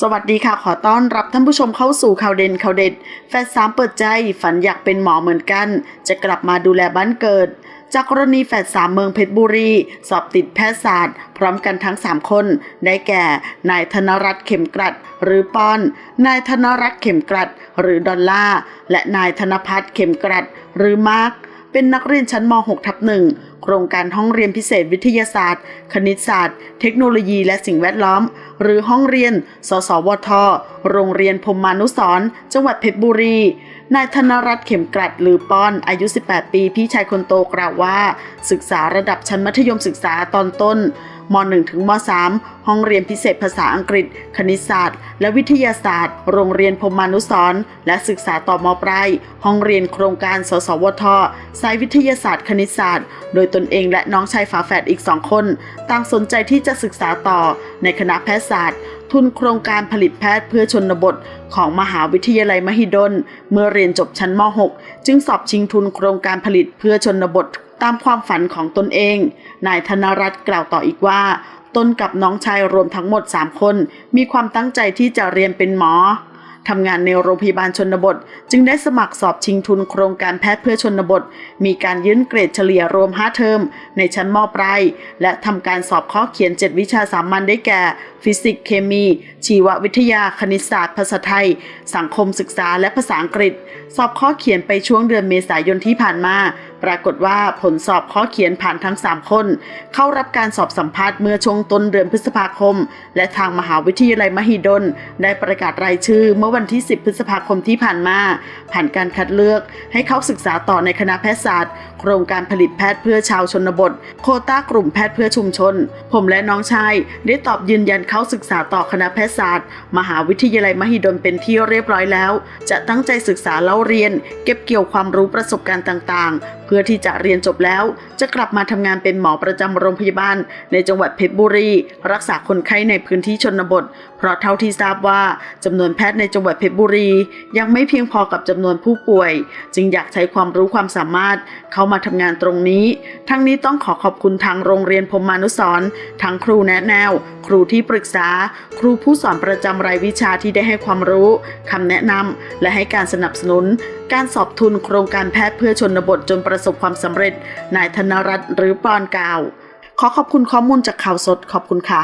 สวัสดีค่ะ ขอต้อนรับท่านผู้ชมเข้าสู่ข่าวเด่นข่าวเด็ด แฟนสามเปิดใจ ฝันอยากเป็นหมอเหมือนกัน จะกลับมาดูแลบ้านเกิด จากกรณีแฝดสามเมืองเพชรบุรี สอบติดแพทยศาสตร์ พร้อมกันทั้ง 3 คน ได้แก่ นายธนรัตน์เข็มกลัด หรือปอน นายธนรัตน์เข็มกลัด หรือดอลล่า และนายธนพัฒน์เข็มกลัด หรือมาร์คเป็นนักเรียนชั้นม .6 ทับหนึ่ง โครงการห้องเรียนพิเศษวิทยาศาสตร์ คณิตศาสตร์ เทคโนโลยีและสิ่งแวดล้อม หรือห้องเรียน สสวท โรงเรียนพมมานุสร์จังหวัดเพชรบุรี นายธนรัตน์เข็มกลัดหรือป้อนอายุ 18 ปี พี่ชายคนโตกล่าวว่า ศึกษาระดับชั้นมัธยมศึกษาตอนต้นม .1 ถึงม .3 ห้องเรียนพิเศษภาษาอังกฤษ คณิตศาสตร์ และวิทยาศาสตร์ โรงเรียนพมานุสรและศึกษาต่อมปลาย ห้องเรียนโครงการ สสวท สายวิทยาศาสตร์ คณิตศาสตร์ โดยตนเองและน้องชายฝาแฝดอีกสองคน ต่างสนใจที่จะศึกษาต่อในคณะแพทยศาสตร์ ทุนโครงการผลิตแพทย์เพื่อชนบทของมหาวิทยาลัยมหิดล เมื่อเรียนจบชั้นม .6 จึงสอบชิงทุนโครงการผลิตเพื่อชนบทตามความฝันของตนเอง นายธนรัตน์กล่าวต่ออีกว่า ตนกับน้องชายรวมทั้งหมด 3 คน มีความตั้งใจที่จะเรียนเป็นหมอ ทำงานในโรงพยาบาลชนบท จึงได้สมัครสอบชิงทุนโครงการแพทย์เพื่อชนบท มีการยื่นเกรดเฉลี่ยรวม 5 เทอม ในชั้นมปลายและทำการสอบข้อเขียน 7 วิชาสามัญได้แก่ ฟิสิกส์เคมี ชีววิทยา คณิตศาสตร์ ภาษาไทย สังคมศึกษาและภาษาอังกฤษ สอบข้อเขียนไปช่วงเดือนเมษายนที่ผ่านมา ปรากฏว่าผลสอบข้อเขียนผ่านทั้ง 3 คน เข้ารับการสอบสัมภาษณ์เมื่อช่วงต้นเดือนพฤษภาคม และทางมหาวิทยาลัยมหิดลได้ประกาศรายชื่อเมื่อวันที่ 10 พฤษภาคมที่ผ่านมา ผ่านการคัดเลือกให้เข้าศึกษาต่อในคณะแพทยศาสตร์ โครงการผลิตแพทย์เพื่อชาวชนบท โคต้ากลุ่มแพทย์เพื่อชุมชน ผมและน้องชายได้ตอบยืนยันเข้าศึกษาต่อคณะแพทยศาสตร์ มหาวิทยาลัยมหิดลเป็นที่เรียบร้อยแล้ว จะตั้งใจศึกษาเล่าเรียน เก็บเกี่ยวความรู้ประสบการณ์ต่างๆ เพื่อที่จะเรียนจบแล้ว จะกลับมาทำงานเป็นหมอประจำโรงพยาบาล ในจังหวัดเพชรบุรี รักษาคนไข้ในพื้นที่ชนบท เพราะเท่าที่ทราบว่าจำนวนแพทย์ในจังหวัดเพชรบุรี ยังไม่เพียงพอกับจำนวนผู้ป่วย จึงอยากใช้ความรู้ความสามารถเข้ามาทำงานตรงนี้ ทั้งนี้ต้องขอขอบคุณทางโรงเรียนพรมานุสร์ทั้งครูแนะแนว ครูที่ปรึกษา ครูผู้สอนประจำรายวิชาที่ได้ให้ความรู้คำแนะนำและให้การสนับสนุน การสอบทุนโครงการแพทย์เพื่อชนบทจนประสบความสำเร็จนายธนรัตน์หรือปอนกาวขอขอบคุณข้อมูลจากข่าวสดขอบคุณค่ะ